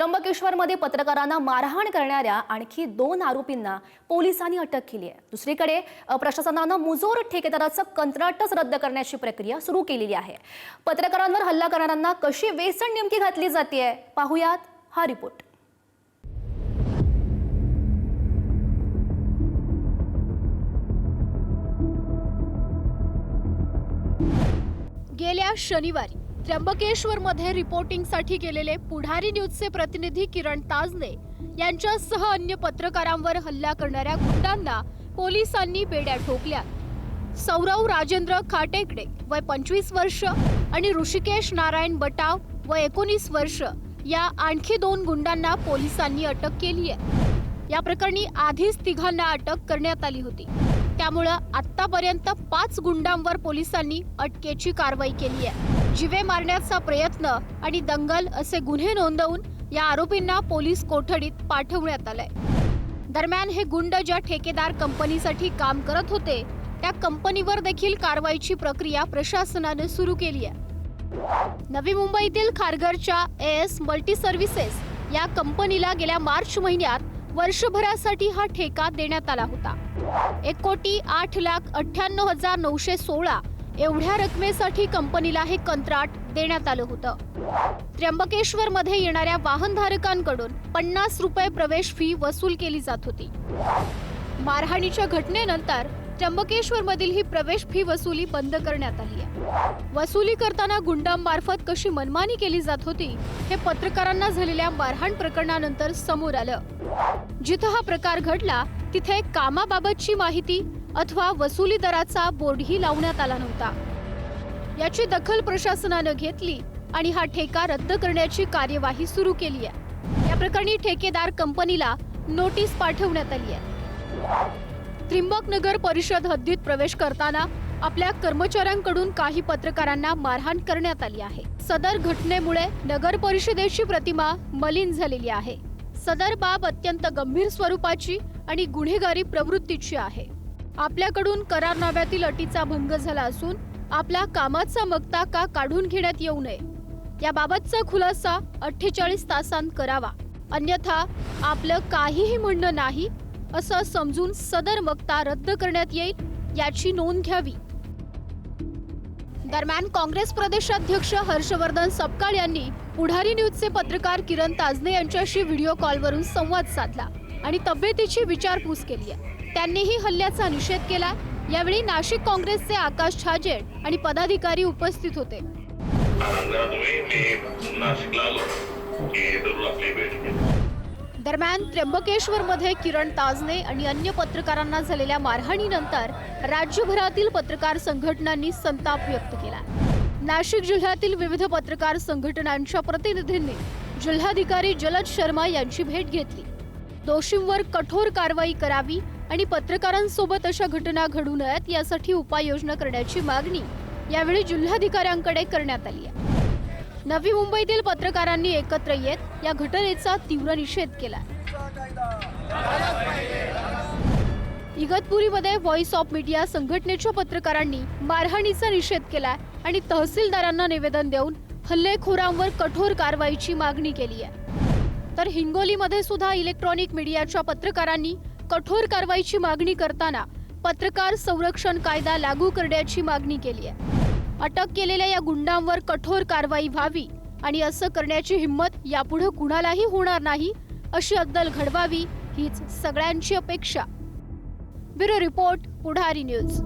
त्र्यंबकेश्वरमध्ये पत्रकारांना मारहाण करणाऱ्या आणखी दोन आरोपींना पोलिसांनी अटक केली आहे. दुसरीकडे प्रशासनानं मुजोर ठेकेदाराचं कंत्राटच रद्द करण्याची प्रक्रिया सुरू केलेली आहे. पत्रकारांवर हल्ला करणाऱ्यांना कशी वेसण नेमकी घातली जाते पाहुयात हा रिपोर्ट. गेल्या शनिवारी त्र्यंबकेश्वरमध्ये रिपोर्टिंगसाठी गेलेले पुढारी न्यूजचे प्रतिनिधी किरण ताजने यांच्यासह अन्य पत्रकारांवर हल्ला करणाऱ्या गुंडांना पोलिसांनी बेड्या ठोकल्या. सौरव राजेंद्र खाटेकडे वय पंचवीस वर्ष आणि ऋषिकेश नारायण बटाव वय एकोणीस वर्ष या आणखी दोन गुंडांना पोलिसांनी अटक केली आहे या प्रकरणी आधीच तिघांना अटक करण्यात आली होती. त्यामुळं आतापर्यंत पाच गुंडांवर पोलिसांनी अटकेची कारवाई केली आहे. जिवे मारण्याचा प्रयत्न आणि दंगल असे गुन्हे नोंदवून या आरोपींना पोलीस कोठडीत पाठवण्यात आलंय. दरम्यान हे गुंड ज्या ठेकेदार कंपनीसाठी काम करत होते त्या कंपनीवर देखील कारवाईची प्रक्रिया प्रशासनाने सुरू केली आहे. नवी मुंबईतील खारघरच्या एस मल्टी सर्व्हिसेस या कंपनीला गेल्या मार्च महिन्यात वर्षभरासाठी हा ठेका देण्यात आला होता. एक कोटी आठ लाख अठ्ठ्याण्णव हजार नऊशे सोळा एवढ्या रकमेसाठी कंपनीला हे कंत्राट देण्यात आलं होतं. त्र्यंबकेश्वर मध्ये येणाऱ्या वाहनधारकांकडून पन्नास रुपये प्रवेश फी वसूल केली जात होती. मारहाणीच्या घटनेनंतर त्र्यंबकेश्वर मधील ही प्रवेश फी वसुली बंद करण्यात आली आहे. वसुली करताना गुंडांमार्फत कशी मनमानी केली जात होती हे पत्रकारांना झालेल्या मारहाण प्रकरणानंतर समोर आलं. जिथं हा प्रकार घडला तिथे कामाबाबतची माहिती अथवा वसुली दराचा बोर्डही लावण्यात आला नव्हता. याची दखल प्रशासनानं घेतली आणि हा ठेका रद्द करण्याची कार्यवाही सुरू केली आहे. या प्रकरणी ठेकेदार कंपनीला नोटीस पाठवण्यात आली आहे. त्रिंबक नगर परिषद हद्दीत प्रवेश करताना आपल्या कर्मचाऱ्यांकडून काही पत्रकारांना मारहाण करण्यात आली आहे. सदर घटनेमुळे नगर परिषदेची प्रतिमा मलिन झालेली आहे. सदर बाब अत्यंत गंभीर स्वरूपाची आणि गुन्हेगारी प्रवृत्तीची आहे. आपल्याकडून करारनाम्यातील अटीचा भंग झाला असून आपल्या कामाचा मक्ता का काढून घेण्यात येऊ नये? याबाबतचा खुलासा अठ्ठेचाळीस तासांत करावा. अन्यथा आपलं काहीही म्हणणं नाही असं समजून सदर मक्ता रद्द करण्यात येईल याची नोंद घ्यावी. दरम्यान काँग्रेस प्रदेशाध्यक्ष हर्षवर्धन सपकाळ यांनी पुढारी न्यूजचे पत्रकार किरण ताजने यांच्याशी व्हिडिओ कॉलवरून संवाद साधला आणि तब्येतीची विचारपूस केली आहे. त्यांनीही हल्ल्याचा निषेध केला. यावेळी नाशिक काँग्रेसचे आकाश छाजेड आणि पदाधिकारी उपस्थित होते. नाशिकला दरम्यान त्र्यंबकेश्वरमध्ये किरण ताजने आणि अन्य पत्रकारांना झालेल्या मारहाणीनंतर राज्यभरातील पत्रकार संघटनांनी संताप व्यक्त केला. नाशिक जिल्ह्यातील विविध पत्रकार संघटनांच्या प्रतिनिधींनी जिल्हाधिकारी जलद शर्मा यांची भेट घेतली. दोषींवर कठोर कारवाई करावी आणि पत्रकारांसोबत अशा घटना घडू नयेत यासाठी उपाययोजना करण्याची मागणी यावेळी जिल्हाधिकाऱ्यांकडे करण्यात आली आहे. नवी मुंबईतील पत्रकारांनी एकत्र येत या घटनेचा तीव्र निषेध केला इगतपुरीमध्ये व्हॉइस ऑफ मीडिया संघटनेच्या पत्रकारांनी मारहाणीचा निषेध केला आणि तहसीलदारांना निवेदन देऊन हल्लेखोरांवर कठोर कारवाईची मागणी केली आहे. तर हिंगोलीमध्ये सुद्धा इलेक्ट्रॉनिक मीडियाच्या पत्रकारांनी कठोर कारवाईची मागणी करताना पत्रकार संरक्षण कायदा लागू करण्याची मागणी केली आहे. अटक केलेल्या या गुंडांवर कठोर कारवाई व्हावी आणि असं करण्याची हिंमत यापुढे कुणालाही होणार नाही अशी अद्दल घडवावी हीच सगळ्यांची अपेक्षा. Bureau report Pudhari news.